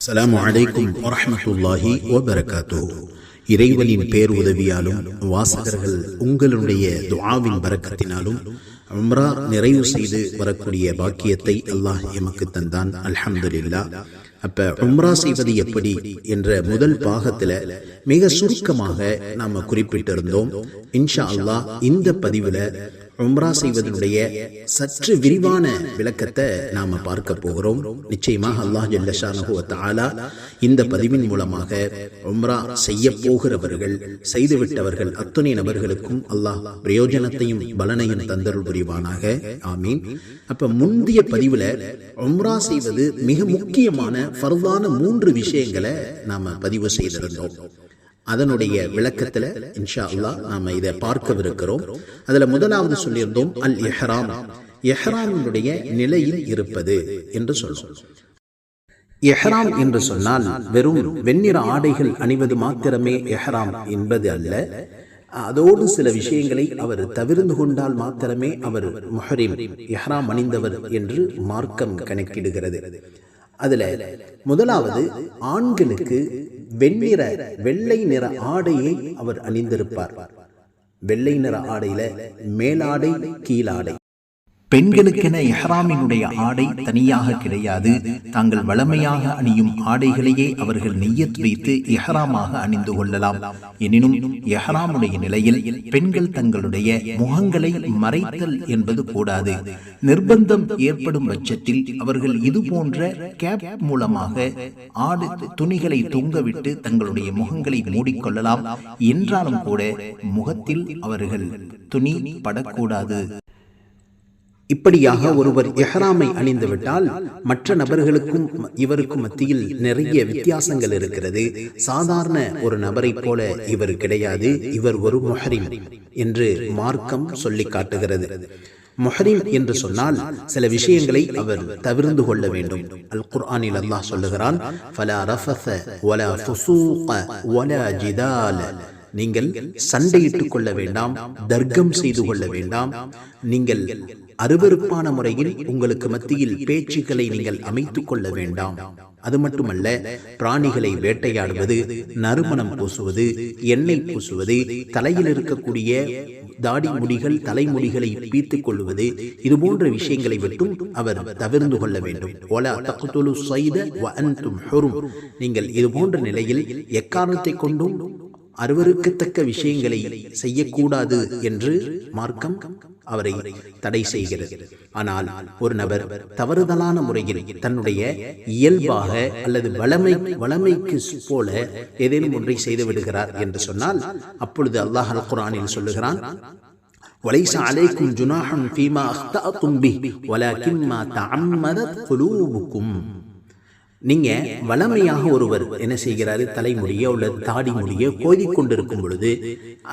அஸ்லாம் வலைக்கும் வரமத்துல்லாஹி வபரகாத்துஹு. இறைவனின் பேர் உதவியாலும் வாசகர்கள் உங்களுடைய துவாவின் பரக்கத்தினாலும் உம்ரா நிறைவு செய்து வரக்கூடிய பாக்கியத்தை அல்லாஹ் எமக்கு தந்தான். அல்ஹம்துலில்லாஹ் அப்ப உம்ரா செய்வது எப்படி என்ற முதல் பாகத்துல மிக சுருக்கமாக நாம குறிப்பிட்டிருந்தோம். இன்ஷா அல்லாஹ் இந்த பதிவுல உம்ரா செய்வதனுடைய சற்று விரிவான விளக்கத்தை நாம பார்க்க போகிறோம். நிச்சயமாக அல்லாஹ் ஜல்லஷானஹு இந்த பதிவின் மூலமாக உம்ரா செய்ய போகிறவர்கள் செய்துவிட்டவர்கள் அத்துணை நபர்களுக்கும் அல்லாஹ் பிரயோஜனத்தையும் பலனையும் தந்தருள் புரிவானாக. ஆமீன். அப்ப முந்தைய பதிவுல உம்ரா செய்வது மிக முக்கியமான ஃபர்தான மூன்று விஷயங்களை நாம பதிவு செய்திருந்தோம். அதனுடைய விளக்கத்துல இன்ஷா அல்லா நாம இதை பார்க்கவிருக்கிறோம். அதுல முதலாவது சொல்லியிருந்தோம் அல் எஹ்ராம் எஹ்ராமினுடைய நிலையில் இருப்பது என்று சொல்றோம். எஹ்ராம் என்று சொன்னால் வெறும் வெண்ணிற ஆடைகள் அணிவது மாத்திரமே எஹ்ராம் என்பது அல்ல. அதோடு சில விஷயங்களை அவர் தவிர்ந்து கொண்டால் மாத்திரமே அவர் முஹரிம் எஹ்ராம் அணிந்தவர் என்று மார்க்கம் கணக்கிடுகிறது. அதுல முதலாவது ஆண்களுக்கு வெண்ணிற வெள்ளை நிற ஆடையை அவர் அணிந்திருப்பார். வெள்ளை நிற ஆடையில மேலாடை கீழாடை. பெண்களுக்கென எஹ்ராமினுடைய ஆடை தனியாக கிடையாது. தாங்கள் வளமையாக அணியும் ஆடைகளையே அவர்கள் நெய்யத் வைத்து எஹ்ராமாக அணிந்து கொள்ளலாம். எனினும் எஹ்ராமுடைய நிலையில் பெண்கள் தங்களுடைய முகங்களை மறைத்தல் என்பது கூடாது. நிர்பந்தம் ஏற்படும் பட்சத்தில் அவர்கள் இது போன்ற கேப் மூலமாக ஆடு துணிகளை தூங்கவிட்டு தங்களுடைய முகங்களை மூடிக்கொள்ளலாம். என்றாலும் கூட முகத்தில் அவர்கள் துணி படக்கூடாது. இப்படியாக ஒருவர் எஹராமை அணிந்துவிட்டால் மற்ற நபர்களுக்கும் இவருக்கும் மத்தியில் நிறைய வித்தியாசங்கள் இருக்கிறது. சாதாரண ஒரு நபரைப் போல இவர் கிடையாது. இவர் ஒரு முஹரிம் என்று மார்க்கம் சொல்லி காட்டுகிறது. முஹரிம் என்று சொன்னால் சில விஷயங்களை அவர் தவிர்ந்து கொள்ள வேண்டும். அல் குர்ஆனில் அல்லாஹ் சொல்லுகிறான் ஃபலா ரஃபஸ வலா ஃபுசூக வலா ஜிதால. நீங்கள் சண்டையிட்டுக் கொள்ள வேண்டாம் தர்க்கம் செய்து கொள்ள வேண்டாம். நீங்கள் அருவருப்பான முறையில் உங்களுக்கு மத்தியில் பேச்சுக்களை நீங்கள் அமைத்துக் கொள்ள வேண்டாம். அது மட்டுமல்ல பிராணிகளை வேட்டையாடுவது நறுமணம் பூசுவது எண்ணெய் பூசுவது தலையில் இருக்கக்கூடிய தாடி முடிகள் தலைமுடிகளை பீத்துக் கொள்வது இது போன்ற விஷயங்களை விட்டும் அவர் தவிர்ந்து கொள்ள வேண்டும். ஒலா வ அன்தும் நீங்கள் இது போன்ற நிலையில் எக்காரணத்தை கொண்டும் அருவருக்கத்தக்க விஷயங்களை செய்யக்கூடாது என்று மார்க்கம் அவரை தடை செய்கிறது ஆனால் ஒரு நபர் தவறுதலான முறையில் தன்னுடைய இயல்பாக அல்லது வளமை வளமைக்கு போல ஏதேனும் ஒன்றை செய்து விடுகிறார் என்று சொன்னால் அப்பொழுது அல்லாஹ் அல் குரானில் சொல்லுகிறான் وليس عليكم جناح فيما أخطأتم به ولكن ما تعمدت قلوبكم நீங்க வளமையாக ஒருவர் என்ன செய்கிறாரு? தலைமுடியோ அல்லது தாடி முடியோ கோதி கொண்டிருக்கும் பொழுது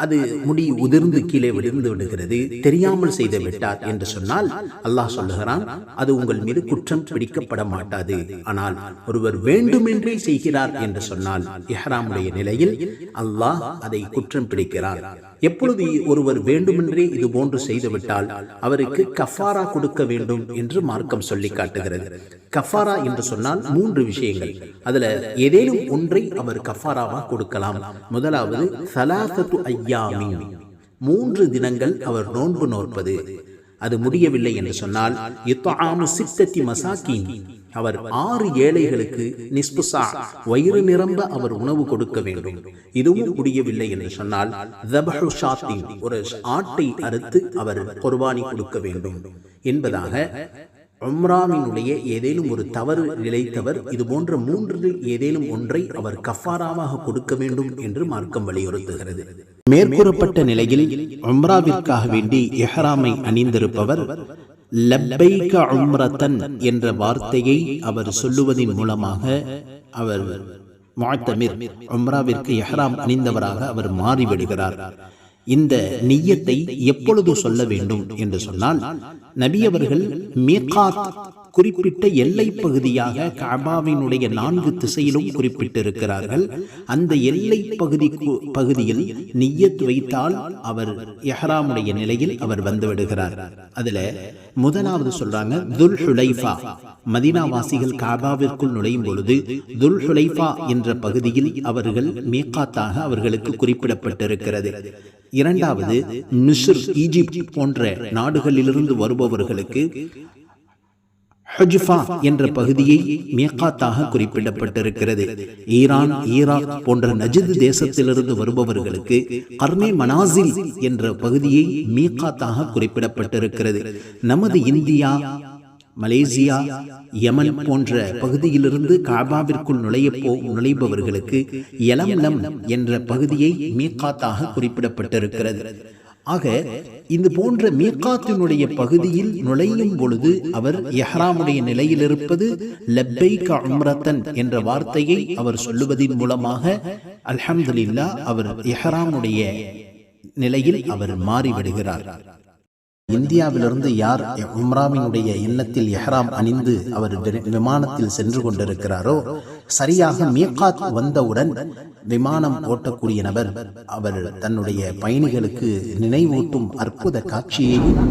அது முடி உதிர்ந்து கீழே விழுந்து விடுகிறது. தெரியாமல் செய்து விட்டார் என்று சொன்னால் அல்லாஹ் சொல்லுகிறான் அது உங்கள் மீது குற்றம் பிடிக்கப்பட மாட்டாது. ஆனால் ஒருவர் வேண்டுமென்றே செய்கிறார் என்று சொன்னால் இஹ்ராமுடைய நிலையில் அல்லாஹ் அதை குற்றம் பிடிக்கிறார். எப்பொழுது ஒருவர் வேண்டுமென்றே இது போன்று செய்துவிட்டால் அவருக்கு கஃபாரா கொடுக்க வேண்டும் என்று மார்க்கம் சொல்லி காட்டுகிறது. கஃபாரா என்று சொன்னால் மூன்று விஷயங்கள். அதுல ஏதேனும் ஒன்றை அவர் கஃபாராவா கொடுக்கலாம். முதலாவது சலாசத்து ஐயாமி மூன்று தினங்கள் அவர் நோன்பு நோற்பது. அது முடியவில்லை என்று சொன்னால் இத்தாமு சித்தத்தி மசாக்கின் அவர் ஆறு ஏழைகளுக்கு நிஸ்புசா வயிறு நிரம்ப அவர் உணவு கொடுக்க வேண்டும். இதுவும் முடியவில்லை என்று சொன்னால் ஒரு ஆட்டை அறுத்து அவர் குர்பானி கொடுக்க வேண்டும். என்பதாக உம்ராவினுடைய ஏதேனும் ஒரு தவறு நிலைத்தவர் இதுபோன்ற மூன்றில் ஏதேனும் ஒன்றை அவர் கஃபாராவாக கொடுக்க வேண்டும் என்று மார்க்கம் வலியுறுத்துகிறது. மேற்கூறப்பட்ட நிலையில் உம்ராவிற்காக வேண்டி எஹராமை அணிந்திருப்பவர் லப்பைக உம்ரத்தன் என்ற வார்த்தையை அவர் சொல்லுவதன் மூலமாக அவர் முஅத்தமிர் உம்ராவிற்கு எஹராம் அணிந்தவராக அவர் மாறிவிடுகிறார். இந்த நெய்யத்தை எப்பொழுது சொல்ல வேண்டும் என்று சொன்னால் நபியவர்கள் மீகாத் குறிப்பிட்ட எல்லை பகுதியாக காபாவினுடைய நான்கு திசையிலும் குறிப்பிட்டிருக்கிறார்கள். அந்த எல்லை பகுதி பகுதியில் நிய்யத் வைத்தால் அவர் எஹராமுடைய நிலையில் அவர் வந்துவிடுகிறார். அதுல முதலாவது சொல்றாங்க துல் ஹுலைஃபா மதினாவாசிகள் காபாவிற்குள் நுழையும் பொழுது துல் ஹுலைஃபா என்ற பகுதியில் அவர்கள் மீகாத்தாக அவர்களுக்கு குறிப்பிடப்பட்டிருக்கிறது. இரண்டாவது மிஸ்ர் ஈஜிப்ட் போன்ற நாடுகளிலிருந்து வருபவர்களுக்கு ஹஜ்ஃபா என்ற பகுதியை மீகாத்தாக குறிப்பிடப்பட்டிருக்கிறது. ஈரான் ஈராக் போன்ற நஜித் தேசத்திலிருந்து வருபவர்களுக்கு கர்மே மனாசில் என்ற பகுதியை மீகாத்தாக குறிப்பிடப்பட்டிருக்கிறது. நமது இந்தியா மலேசியா யமன் போன்ற பகுதியிலிருந்து காபாவிற்குள் நுழைய போ நுழைபவர்களுக்கு எலம்லம் என்ற பகுதியை மீகாத்தாக குறிப்பிடப்பட்டிருக்கிறது. ஆக இது போன்ற மீகாத்தினுடைய பகுதியில் நுழையும் பொழுது அவர் எஹ்ராமுடைய நிலையில் இருப்பது லப்பைக உம்ரத்தன் என்ற வார்த்தையை அவர் சொல்லுவதன் மூலமாக அல்ஹம்துலில்லா அவர் எஹ்ராமுடைய நிலையில் அவர் மாறிவிடுகிறார். இந்தியாவிலிருந்து யார் உம்ராவினுடைய எண்ணத்தில் எஹ்ராம் அணிந்து அவர் விமானத்தில் சென்று கொண்டிருக்கிறாரோ சரியாக மீகாத் வந்தவுடன் விமானம் ஓட்டக்கூடிய நபர் அவர் தன்னுடைய பயணிகளுக்கு நினைவூட்டும் அற்புத காட்சியையும்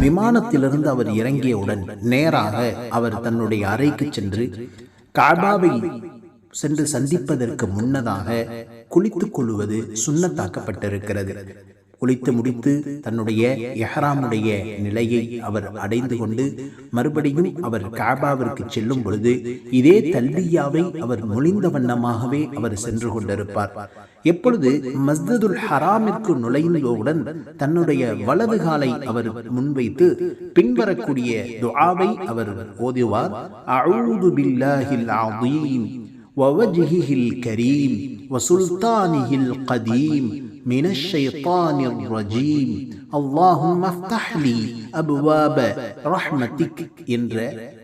விமானத்திலிருந்து அவர் இறங்கியவுடன் நேராக அவர் தன்னுடைய அறைக்கு சென்று காபாவை சென்று சந்திப்பதற்கு முன்னதாக குளித்துக் கொள்வது சுண்ணத்தாக்கப்பட்டிருக்கிறது. குளித்து முடித்து தன்னுடைய எஹராமுடைய நிலையை அவர் அடைந்து கொண்டு மறுபடியும் அவர் காபாவிற்கு செல்லும் பொழுது இதே தல்பியாவை அவர் மொழிந்த வண்ணமாகவே அவர் சென்று கொண்டிருப்பார். எப்பொழுது மஸ்ஜிதுல் ஹராமிற்கு நுழைந்தவுடன் தன்னுடைய வலது காலை அவர் முன்வைத்து பின்வரக்கூடிய துஆவை அவர் ஓதுவார் அவுது பில்லாஹில் ووجهه الكريم وسلطانه القديم من الشيطان الرجيم اللهم افتح لي أبواب رحمتك என்ற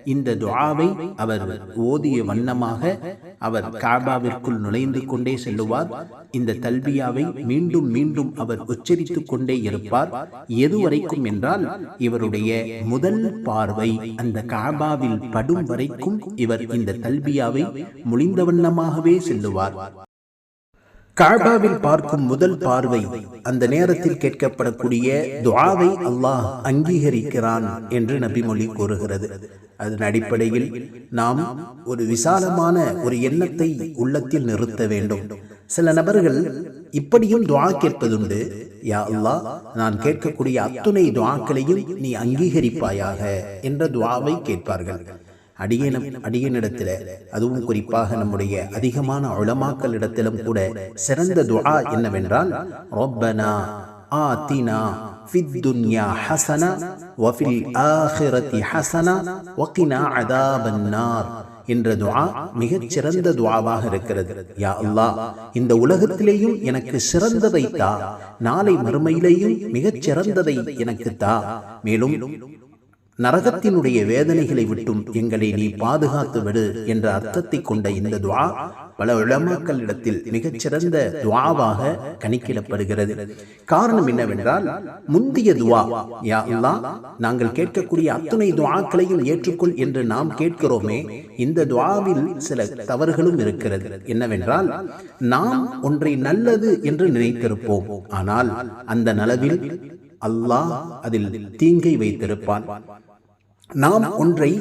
இந்த துஆவை அவர் ஓதிய வண்ணமாக அவர் காபாவிற்குள் நுழைந்து கொண்டே செல்லுவார் இந்த தல்பியாவை மீண்டும் மீண்டும் அவர் உச்சரித்துக் கொண்டே இருப்பார் எதுவரைக்கும் என்றால் இவருடைய முதல் பார்வை அந்த காபாவில் படும் வரைக்கும் இவர் இந்த தல்பியாவை முழிந்த வண்ணமாகவே செல்லுவார் காபாவில் பார்க்கும் முதல் பார்வை அந்த நேரத்தில் கேட்கப்படக்கூடிய துவாவை அல்லாஹ் அங்கீகரிக்கிறான் என்று நபிமொழி கூறுகிறது. அதன் அடிப்படையில் நாம் ஒரு விசாலமான ஒரு எண்ணத்தை உள்ளத்தில் நிறுத்த வேண்டும். சில நபர்கள் இப்படியும் துவா கேட்பதுண்டு யா அல்லாஹ் நான் கேட்கக்கூடிய அத்துணை துவாக்களையும் நீ அங்கீகரிப்பாயாக என்ற துவாவை கேட்பார்கள். அடியேனம் அடியனிடத்தில் அதுவும் குறிப்பாக நம்முடைய அதிகமான உளமாக்கல் இடத்திலும் கூட சிறந்த துஆ என்னவென்றால் ரொப்பனா ஆத்தினா ஃபித் துன்யா ஹசனா வஃபில் ஆஹிரதி ஹசனா வகினா அதாபன்னார் என்ற துவா மிகச் சிறந்த துஆவாக இருக்கிறது. யா அல்லாஹ் இந்த உலகத்திலேயும் எனக்கு சிறந்ததை தா. நாளை மறுமையிலேயும் மிகச் சிறந்ததை எனக்கு தா. மேலும் நரகத்தினுடைய வேதனைகளை விட்டும் எங்களை நீ பாதுகாத்து விடு என்ற அர்த்தத்தை கொண்ட இந்த துவா பல உலமாக்களிடத்தில் மிகச்சிறந்த துவாவாக கணிக்கிடப்படுகிறது. காரணம் என்னவென்றால் முந்திய துவா யா நாங்கள் கேட்கக்கூடிய அத்துணை துவாக்களையும் ஏற்றுக்கொள் என்று நாம் கேட்கிறோமே இந்த துவாவில் சில தவறுகளும் இருக்கிறது. என்னவென்றால் நாம் ஒன்றை நல்லது என்று நினைத்திருப்போம். ஆனால் அந்த நலவில் அல்லாஹ் அதில் தீங்கை வைத்திருப்பான். நாம் ஒன்றை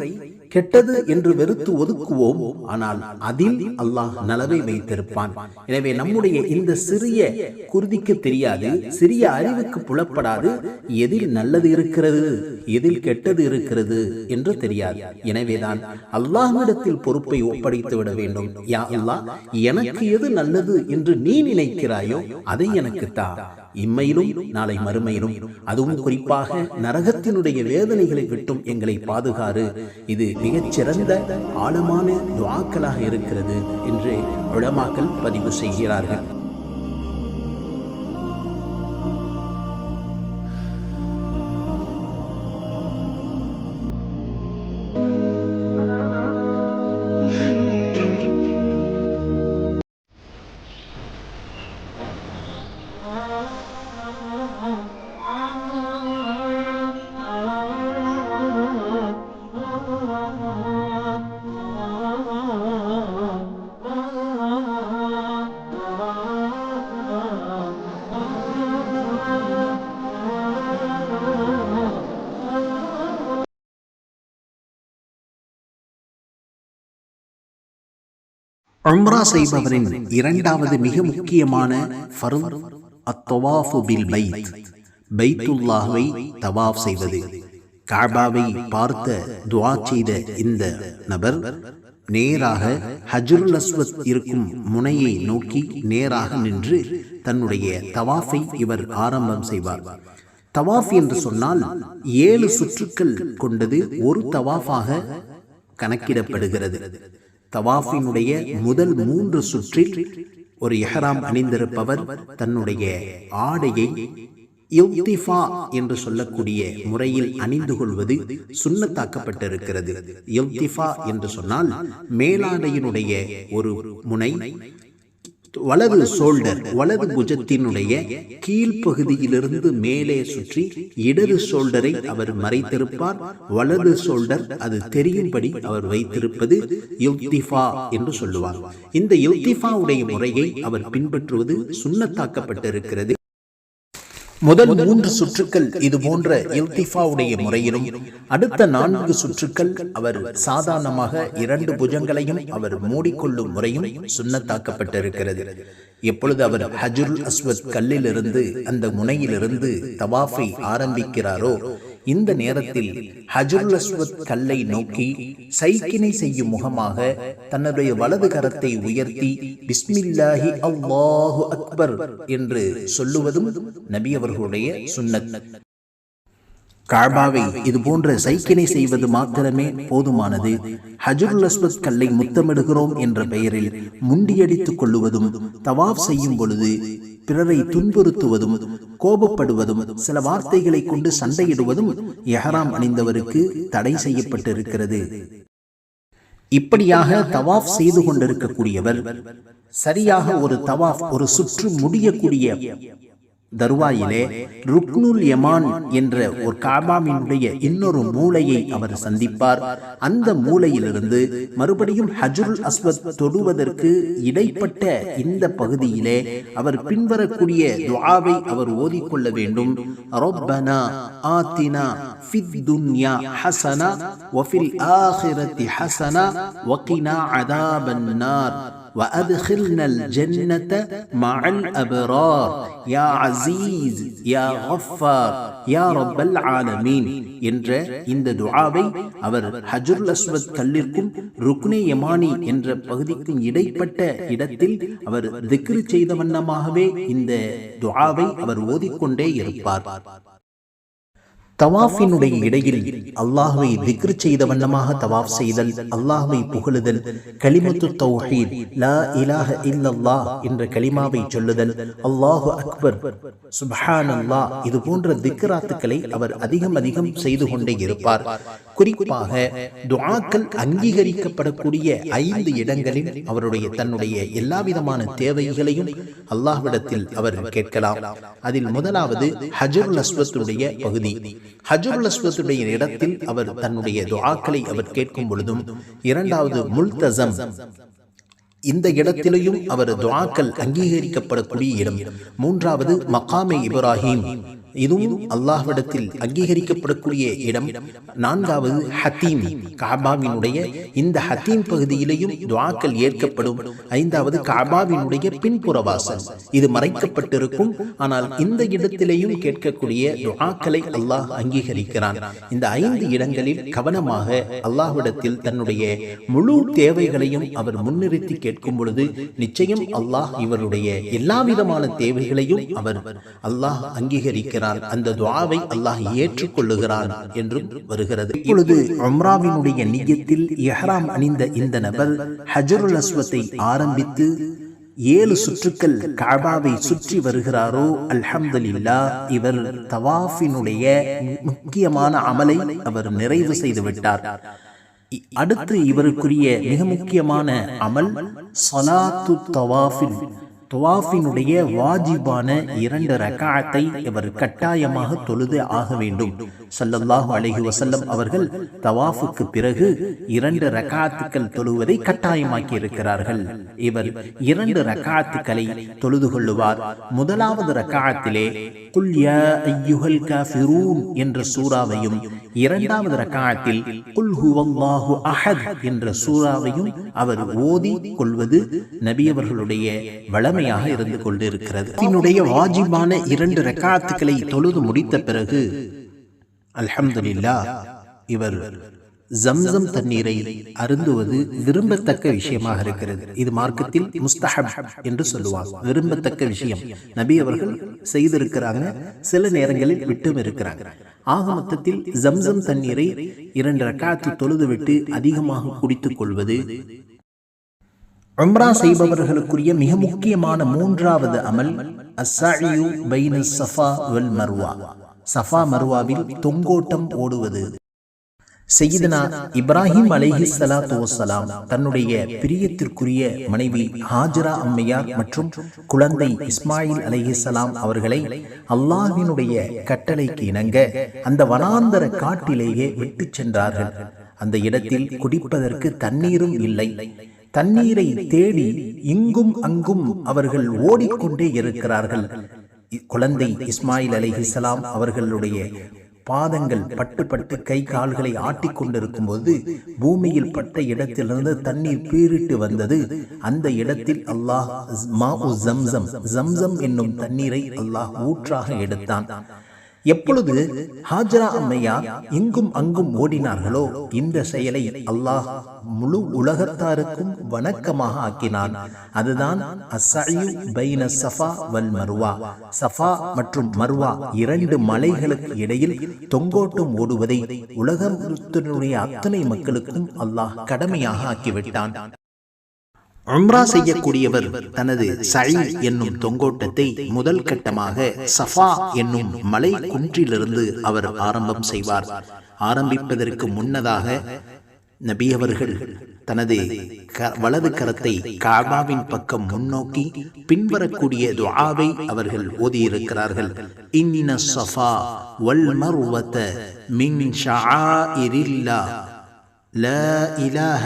கெட்டது என்று வெறுத்து ஒதுக்குவோம் ஆனால் அதில் அல்லாஹ் நலவை வைத்திருப்பான். எனவே நம்முடைய இந்த சிறிய குருதிக்கு தெரியாது சிறிய அறிவுக்கு புலப்படாது எதில் நல்லது இருக்கிறது எதில் கெட்டது இருக்கிறது என்று தெரியாது. எனவேதான் அல்லாஹ்விடத்தில் பொறுப்பை ஒப்படைத்து விட வேண்டும். யா அல்லாஹ் எனக்கு எது நல்லது என்று நீ நினைக்கிறாயோ அதை எனக்கு தா. இம்மையிலும் நாளை மறுமையிலும். அதுவும் குறிப்பாக நரகத்தினுடைய வேதனைகளை விட்டும் எங்களை பாதுகாறு. இது மிகச்சிறந்த ஆழமான துவாக்களாக இருக்கிறது என்று உளமாக்கல் பதிவு செய்கிறார்கள். உம்ரா செய்பவரின் இரண்டாவது மிக முக்கியமான ஃபர்த் அத்தவாஃபு பில் பைத் பைத்துல்லாஹ்வை தவாஃப் செய்வது. காபாவை பார்த்த துவா செய்த இந்த நபர் நேராக ஹஜருல் அஸ்வத் இருக்கும் முனையை நோக்கி நேராக நின்று தன்னுடைய தவாஃபை இவர் ஆரம்பம் செய்வார். தவாஃப் என்று சொன்னால் ஏழு சுற்றுக்கள் கொண்டது ஒரு தவாஃபாக கணக்கிடப்படுகிறது. தவாஃபினுடைய முதல் மூன்று சுற்றில் ஒரு எஹராம் அணிந்திருப்பவர் தன்னுடைய ஆடையை யுக்திஃபா என்று சொல்லக்கூடிய முறையில் அணிந்து கொள்வது சுண்ணத்தாக்கப்பட்டிருக்கிறது. யுக்திஃபா என்று சொன்னால் மேலாடையினுடைய ஒரு முனை வலது சோல்டர் வலது புஜத்தினுடைய கீழ்ப்பகுதியிலிருந்து மேலே சுற்றி இடது சோல்டரை அவர் மறைத்திருப்பார் வலது சோல்டர் அது தெரியும்படி அவர் வைத்திருப்பது யுக்திஃபா என்று சொல்லுவார். இந்த யுக்திஃபாவுடைய முறையை அவர் பின்பற்றுவது சுண்ணத்தாக்கப்பட்டிருக்கிறது. முதல் மூன்று சுற்றுக்கள் இது போன்ற இல்திஃபாவுடைய முறையிலும் அடுத்த நான்கு சுற்றுக்கள் அவர் சாதாரணமாக இரண்டு புஜங்களையும் அவர் மூடிக்கொள்ளும் முறையும் சுண்ணத்தாக்கப்பட்டிருக்கிறது. எப்பொழுது அவர் ஹஜுல் அஸ்வத் கல்லிலிருந்து அந்த முனையிலிருந்து தவாஃபை ஆரம்பிக்கிறாரோ இந்த நேரத்தில் ஹஜுல் அஸ்வத் கல்லை நோக்கி சைக்கினை செய்யும் முகமாக தன்னுடைய வலது கரத்தை உயர்த்தி பிஸ்மில்லாஹி அல்லாஹு அக்பர் என்று சொல்லுவதும் நபி அவர்களுடைய சுன்னத் காபாவை இது போன்ற சைக்கினை செய்வது மாத்திரமே போதுமானது. ஹஜருல் அஸ்வத் கல்லை முத்தமிடுகிறோம் என்ற பெயரில் முண்டியடித்துக் கொள்ளுவதும் தவாஃப் செய்யும் பொழுது பிறரை துன்புறுத்துவதும் கோபப்படுவதும் சில வார்த்தைகளை கொண்டு சண்டையிடுவதும் எஹராம் அணிந்தவருக்கு தடை செய்யப்பட்டிருக்கிறது. இப்படியாக தவாஃப் செய்து கொண்டிருக்கக்கூடியவர் சரியாக ஒரு தவாஃப் ஒரு சுற்று முடியக்கூடிய தருவாயிலே ருக்னுல் யமான் என்ற ஒரு காபாவினுடைய இன்னொரு மூளையை அவர் சந்திப்பார். அந்த மூலையிலிருந்து மறுபடியும் ஹஜ்ருல் அஸ்வத் தொடுவதற்கு இடைப்பட்ட இந்த பகுதியிலே அவர் பின்வரக்கூடிய துவாவை அவர் ஓதிக்கொள்ள வேண்டும். ரொப்பனா ஆத்தினா ஃபித் துன்யா ஹசனா வஃபில் ஆஹிரத்தி ஹசனா வகினா அதாபன் நார். وأدخلنا الجنة مع الأبرار يا عزيز يا غفار يا رب العالمين என்ற இந்த துஆவை அவர் ஹஜ்ருல் அஸ்வத் கல்லிற்கும் ருக்னே யமானி என்ற பகுதிக்கும் இடைப்பட்ட இடத்தில் அவர் திக்ரு செய்த வண்ணமாகவே இந்த துஆவை அவர் ஓதிக்கொண்டே இருப்பார் தவாஃபினுடைய இடையில் அல்லாஹ்வை திக்ரு செய்த வண்ணமாக தவாஃப் செய்தல் அல்லாஹ்வை புகழுதல் கலிமத்து தௌஹீத் லா இலாஹ இல்லல்லாஹ் என்ற கலிமாவை சொல்லுதல் அல்லாஹு அக்பர். சுப்ஹானல்லாஹ் இது போன்ற திக்ராத்துக்களை அவர் அதிகம் அதிகம் செய்து கொண்டே இருப்பார். குறிப்பாக துஆக்கள் அங்கீகரிக்கப்படக்கூடிய ஐந்து இடங்களில் அவருடைய தன்னுடைய எல்லா விதமான தேவைகளையும் அல்லாஹ்விடத்தில் அவர் கேட்கலாம். அதில் முதலாவது ஹஜருல் அஸ்வத்துடைய பகுதி. ஹஜருல் அஸ்வத்துடைய இடத்தில் அவர் தன்னுடைய துவாக்களை அவர் கேட்கும் பொழுதும் இரண்டாவது முல்தசம் இந்த இடத்திலேயும் அவர் துவாக்கள் அங்கீகரிக்கப்படக்கூடிய இடம் மூன்றாவது மகாமே இப்ராஹிம். இதுவும் அல்லாஹ்விடத்தில் அங்கீகரிக்கப்படக்கூடிய இடம். நான்காவது ஹத்தீம். காபாவினுடைய இந்த ஹத்தீம் பகுதியிலேயும் துவாக்கள் ஏற்கப்படும். ஐந்தாவது காபாவினுடைய பின்புற வாசல் இது மறைக்கப்பட்டிருக்கும். ஆனால் இந்த இடத்திலேயும் கேட்கக்கூடிய துவாக்களை அல்லாஹ் அங்கீகரிக்கிறான். இந்த ஐந்து இடங்களில் கவனமாக அல்லாஹ்விடத்தில் தன்னுடைய முழு தேவைகளையும் அவர் முன்னிறுத்தி கேட்கும் பொழுது நிச்சயம் அல்லாஹ் இவருடைய எல்லா விதமான தேவைகளையும் அவர் அல்லாஹ் அங்கீகரிக்கிறார் செய்கிறான். அந்த துவாவை அல்லாஹ் ஏற்றுக்கொள்ளுகிறான் என்றும் வருகிறது. இப்பொழுது உம்ராவினுடைய நியத்தில் எஹ்ராம் அணிந்த இந்த நபர் ஹஜருல் அஸ்வத்தை ஆரம்பித்து ஏழு சுற்றுக்கள் காபாவை சுற்றி வருகிறாரோ அல்ஹம்துலில்லா இவர் தவாஃபினுடைய முக்கியமான அமலை அவர் நிறைவு செய்து விட்டார். அடுத்து இவருக்குரிய மிக முக்கியமான அமல் சலாத்து தவாஃபின் துவாஃபினுடைய வாஜிபான இரண்டு ரக்காத்தை இவர் கட்டாயமாக தொழுது ஆக வேண்டும். சல்லல்லாஹு அலஹி வசல்லம் அவர்கள் தவாஃபுக்கு பிறகு இரண்டு ரக்காத்துக்கள் தொழுவதை கட்டாயமாக்கி இருக்கிறார்கள் இவர் இரண்டு ரக்காத்துக்களை தொழுது கொள்ளுவார். முதலாவது ரக்காத்திலே குல் யா காஃபிரூன் என்ற சூறாவையும் இரண்டாவது ரக்காத்தில் குல் ஹுவல்லாஹு அஹத் என்ற சூறாவையும் அவர் ஓதி கொள்வது நபியவர்களுடைய வளமை கடமையாக இருந்து கொண்டிருக்கிறது. என்னுடைய வாஜிபான இரண்டு ரெக்காத்துக்களை தொழுது முடித்த பிறகு அல்ஹம்துலில்லாஹ் இவர் ஜம்சம் தண்ணீரை அருந்துவது விரும்பத்தக்க விஷயமாக இருக்கிறது. இது மார்க்கத்தில் முஸ்தஹப் என்று சொல்லுவாங்க விரும்பத்தக்க விஷயம். நபி அவர்கள் செய்திருக்கிறாங்க சில நேரங்களில் விட்டும் இருக்கிறாங்க. ஆக மொத்தத்தில் ஜம்சம் தண்ணீரை இரண்டு ரக்காத்து தொழுதுவிட்டு அதிகமாக குடித்துக் கொள்வது உம்ரா செய்பவர்களுக்குரிய மிக முக்கியமான மூன்றாவது அமல் அஸ்ஸாயு பைன சஃபா வல் மர்வா. சஃபா மர்வாவில் தொங்கோட்டம் ஓடுவது. செய்யிதனா இப்ராஹிம் அலைஹி சலாத்து வசலாம் தன்னுடைய பிரியத்திற்குரிய மனைவி ஹாஜரா அம்மையார் மற்றும் குழந்தை இஸ்மாயில் அலைஹிஸ்ஸலாம் அவர்களை அல்லாஹினுடைய கட்டளைக்கு இணங்க அந்த வனாந்தர காட்டிலேயே விட்டுச் சென்றார்கள். அந்த இடத்தில் குடிப்பதற்கு தண்ணீரும் இல்லை. தண்ணீரை தேடி இங்கும் அங்கும் அவர்கள் ஓடிக்கொண்டே இருக்கிறார்கள். குழந்தை இஸ்மாயில் அலைஹிஸ்ஸலாம் அவர்களுடைய பாதங்கள் பட்டு பட்டு கை கால்களை ஆட்டிக் கொண்டிருக்கும் போது பூமியில் பட்ட இடத்திலிருந்து தண்ணீர் பீரிட்டு வந்தது. அந்த இடத்தில் அல்லாஹ் ஜம்சம். ஜம்சம். என்னும் தண்ணீரை அல்லாஹ் ஊற்றாக எடுத்தான். எப்பொழுது ஹாஜரா அம்மையா இங்கும் அங்கும் ஓடினார்களோ? இந்த செயலை அல்லாஹ் முழு உலகத்தாருக்கும் வணக்கமாக ஆக்கினான். அதுதான் அஸ்ஸயு பைன சஃபா வல் மர்வா. சஃபா மற்றும் மர்வா இரண்டு மலைகளுக்கு இடையில் தொங்கோட்டம் ஓடுவதை உலகத்தினுடைய அத்தனை மக்களுக்கும் அல்லாஹ் கடமையாக ஆக்கிவிட்டான். உம்ரா செய்யக்கூடியவர் தனது சழி என்னும் தொங்கோட்டத்தை முதல் கட்டமாக சஃபா என்னும் மலை குன்றிலிருந்து அவர் ஆரம்பம் செய்வார். ஆரம்பிப்பதற்கு முன்னதாக நபி அவர்கள் தனது வலது கரத்தை காபாவின் பக்கம் முன்னோக்கி பின்வரக்கூடிய துஆவை அவர்கள் ஓதியிருக்கிறார்கள். இன்ன சஃபா வல் மர்வத மின் ஷஆஇரில்லா லா இலாஹ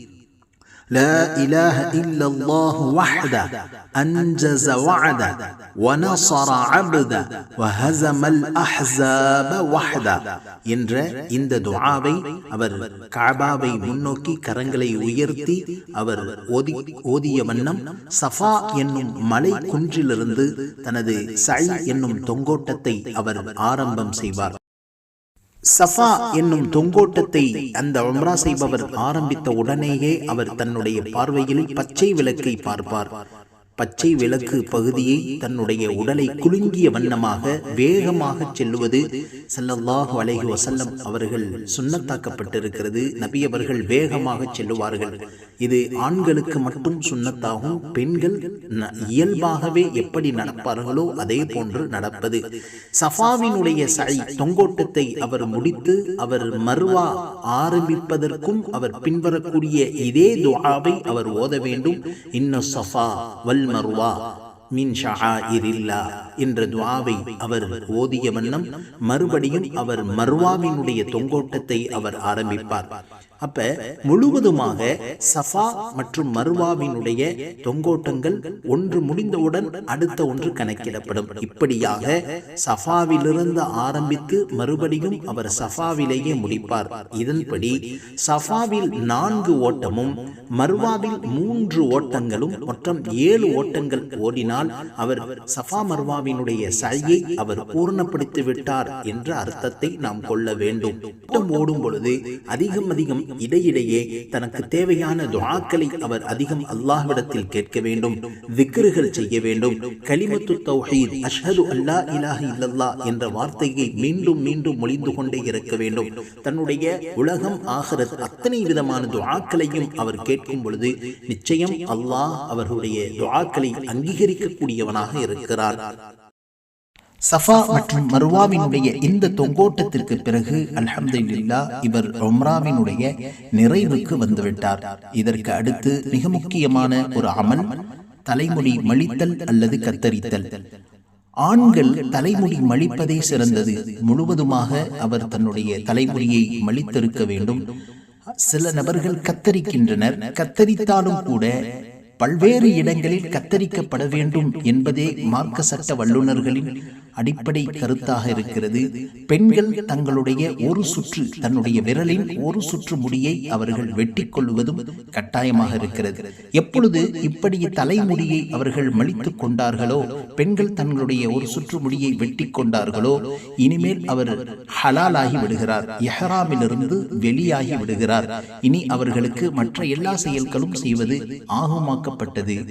لا إله إلا الله وحده أنجز وعده ونصر عبده وهزم الأحزاب وحده என்ற இந்த துஆவை அவர் காபாவை முன்னோக்கி கரங்களை உயர்த்தி அவர் ஓதி ஓதிய வண்ணம் சஃபா என்னும் மலை குன்றிலிருந்து தனது சை என்னும் தொங்கோட்டத்தை அவர் ஆரம்பம் செய்வார் சஃபா என்னும் தொங்கோட்டத்தை அந்த உம்ரா செய்பவர் ஆரம்பித்த உடனேயே அவர் தன்னுடைய பார்வையில் பச்சை விளக்கை பார்ப்பார். பச்சை விளக்கு பகுதியை தன்னுடைய உடலை குலுங்கிய வண்ணமாக வேகமாக செல்லுவது ஸல்லல்லாஹு அலைஹி வஸல்லம் அவர்கள் சுன்னத்தாக்கப்பட்டிருக்கிறது நபி அவர்கள் வேகமாக செல்லுவார்கள். இது ஆண்களுக்கு மட்டும் சுன்னத்தாகும் பெண்கள் இயல்பாகவே எப்படி நடப்பார்களோ அதே போன்று நடப்பது. சஃபாவினுடைய சை தொங்கோட்டத்தை அவர் முடித்து அவர் மர்வா ஆரம்பிப்பதற்கும் அவர் பின்வரக்கூடிய இதே துஆவை அவர் ஓத வேண்டும். இன்ன சஃபா வல் மர்வா மின் ஷஆஇரில்லா என்ற துவாவை அவர் ஓதிய வண்ணம் மறுபடியும் அவர் மர்வாவினுடைய தொங்கோட்டத்தை அவர் ஆரம்பிப்பார். அப்ப முழுவதுமாக சஃபா மற்றும் மர்வாவினுடைய தொங்கோட்டங்கள் ஒன்று முடிந்தவுடன் அடுத்த ஒன்று கணக்கிடப்படும். இப்படியாக சஃபாவிலிருந்து ஆரம்பித்து மறுபடியும் அவர் சஃபாவிலேயே முடிப்பார். இதன்படி சஃபாவில் நான்கு ஓட்டமும் மர்வாவில் மூன்று ஓட்டங்களும் மொத்தம் ஏழு ஓட்டங்கள் ஓடினால் அதனால் அவர் சஃபா மர்வாவினுடைய சையை அவர் பூர்ணப்படுத்தி விட்டார் என்ற அர்த்தத்தை நாம் கொள்ள வேண்டும். கூட்டம் ஓடும் பொழுது அதிகம் அதிகம் இடையிடையே தனக்கு தேவையான துவாக்களை அவர் அதிகம் அல்லாஹ்விடத்தில் கேட்க வேண்டும் விக்ருகள் செய்ய வேண்டும். கலிமத்து தௌஹீத் அஷ்ஹது அல்லா இலாஹ இல்லல்லா என்ற வார்த்தையை மீண்டும் மீண்டும் மொழிந்து கொண்டே இருக்க வேண்டும். தன்னுடைய உலகம் ஆகிறது அத்தனை விதமான துவாக்களையும் அவர் கேட்கும் பொழுது நிச்சயம் அல்லாஹ் அவர்களுடைய துவாக்களை அங்கீகரிக்க அங்கீகரிக்கக்கூடியவனாக இருக்கிறார் சஃபா மற்றும் மருவாவினுடைய இந்த தொங்கோட்டத்திற்கு பிறகு அல்ஹம்துலில்லா இவர் ரொம்ராவினுடைய நிறைவுக்கு வந்துவிட்டார். இதற்கு அடுத்து மிக முக்கியமான ஒரு அமல் தலைமுடி மழித்தல் அல்லது கத்தரித்தல். ஆண்கள் தலைமுடி மழிப்பதே சிறந்தது. முழுவதுமாக அவர் தன்னுடைய தலைமுடியை மழித்திருக்க வேண்டும். சில நபர்கள் கத்தரிக்கின்றனர். கத்தரித்தாலும் கூட பல்வேறு இடங்களில் கத்தரிக்கப்பட வேண்டும் என்பதே மார்க்க சட்ட வல்லுநர்களின் அடிப்படை கருத்தாக இருக்கிறது. பெண்கள் தங்களுடைய ஒரு சுற்று தன்னுடைய விரலின் ஒரு சுற்று முடியை அவர்கள் வெட்டி கொள்வதும் கட்டாயமாக இருக்கிறது. எப்பொழுது இப்படி தலைமுடியை அவர்கள் மலித்துக் கொண்டார்களோ பெண்கள் தங்களுடைய ஒரு சுற்று முடியை வெட்டி கொண்டார்களோ இனிமேல் அவர் ஹலாலாகி விடுகிறார் எஹராமிலிருந்து வெளியாகி விடுகிறார். இனி அவர்களுக்கு மற்ற எல்லா செயல்களும் செய்வது ஆகமாக்க ஆகுமாக்கப்பட்டது